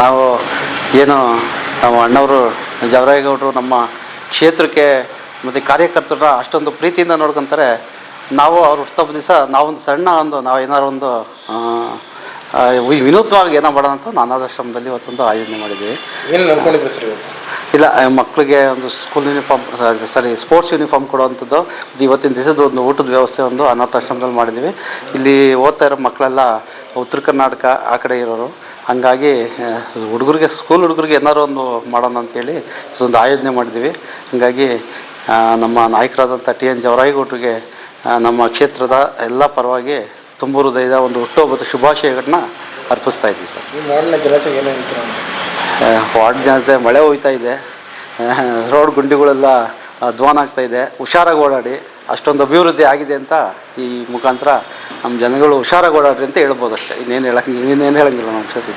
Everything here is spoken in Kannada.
ನಾವು ಏನು ನಮ್ಮ ಅಣ್ಣವರು, ಜವರಾಯಗೌಡರು ನಮ್ಮ ಕ್ಷೇತ್ರಕ್ಕೆ ಮತ್ತು ಕಾರ್ಯಕರ್ತರ ಅಷ್ಟೊಂದು ಪ್ರೀತಿಯಿಂದ ನೋಡ್ಕೊತಾರೆ. ನಾವು ಅವ್ರು ಹುಟ್ಟಬ್ ದಿವಸ ನಾವೊಂದು ಸಣ್ಣ ಒಂದು, ನಾವು ಏನಾರು ಒಂದು ಆ, ಆ, ವಿ- ವಿನೂತ್ನವಾಗಿ ಏನೋ ಮಾಡೋಣ ಅಂತ ಅನಾಥಾಶ್ರಮದಲ್ಲಿ ಇವತ್ತೊಂದು ಆಯೋಜನೆ ಮಾಡಿದ್ದೀವಿ. ಏನು ಅನ್ಕೊಂಡಿದ್ರು ಸರ್ ಇವತ್ತು? ಇಲ್ಲ ಮಕ್ಕಳಿಗೆ ಒಂದು school uniform sorry sports uniform ಕೊಡುವಂಥದ್ದು. ಇವತ್ತಿನ ದಿವಸದ ಒಂದು ಊಟದ ವ್ಯವಸ್ಥೆ ಒಂದು ಅನಾಥಾಶ್ರಮದಲ್ಲಿ ಮಾಡಿದ್ದೀವಿ. ಇಲ್ಲಿ ಓದ್ತಾ ಇರೋ ಮಕ್ಕಳೆಲ್ಲ ಉತ್ತರ ಕರ್ನಾಟಕ ಆ ಕಡೆ ಇರೋರು. ಹಾಗಾಗಿ ಹುಡುಗರಿಗೆ ಸ್ಕೂಲ್ ಹುಡುಗರಿಗೆ ಏನಾರು ಒಂದು ಮಾಡೋಣ ಅಂತೇಳಿ ಇದೊಂದು ಆಯೋಜನೆ ಮಾಡಿದ್ದೀವಿ. ಹಾಗಾಗಿ ನಮ್ಮ ನಾಯಕರಾದಂಥ ಟಿ ಎನ್ ಜವರಾಯಿಗೌಟ್ರಿಗೆ ನಮ್ಮ ಕ್ಷೇತ್ರದ ಎಲ್ಲ ಪರವಾಗಿ ತುಂಬ ಹೃದಯದ ಒಂದು ಹುಟ್ಟುಹಬ್ಬದ ಶುಭಾಶಯಗಳನ್ನ ಅರ್ಪಿಸ್ತಾ ಇದ್ದೀವಿ ಸರ್. ಈ ಮಾಡಿನ ಜನತೆಗೆ ಏನು ಹೇಳ್ತೀರಾ? ವಾರ್ಡ್ ಜನತೆ ಮಳೆ ಹೋಯ್ತಾ ಇದೆ. ರೋಡ್ ಗುಂಡಿಗಳೆಲ್ಲ ಅಧ್ವಾನ ಆಗ್ತಾ ಇದೆ. ಹುಷಾರಾಗಿ ಓಡಾಡಿ ಅಷ್ಟೊಂದು ಅಭಿವೃದ್ಧಿ ಆಗಿದೆ ಅಂತ ಈ ಮುಖಾಂತರ ನಮ್ಮ ಜನಗಳು ಹುಷಾರಾಗಿ ಓಡಾಡ್ರಿ ಅಂತ ಹೇಳ್ಬೋದು ಅಷ್ಟೇ. ಇನ್ನೇನು ಹೇಳಕ್ ಇನ್ನೇನು ಹೇಳಂಗಿಲ್ಲ ನಮ್ಮ ಕ್ಷೇತ್ರ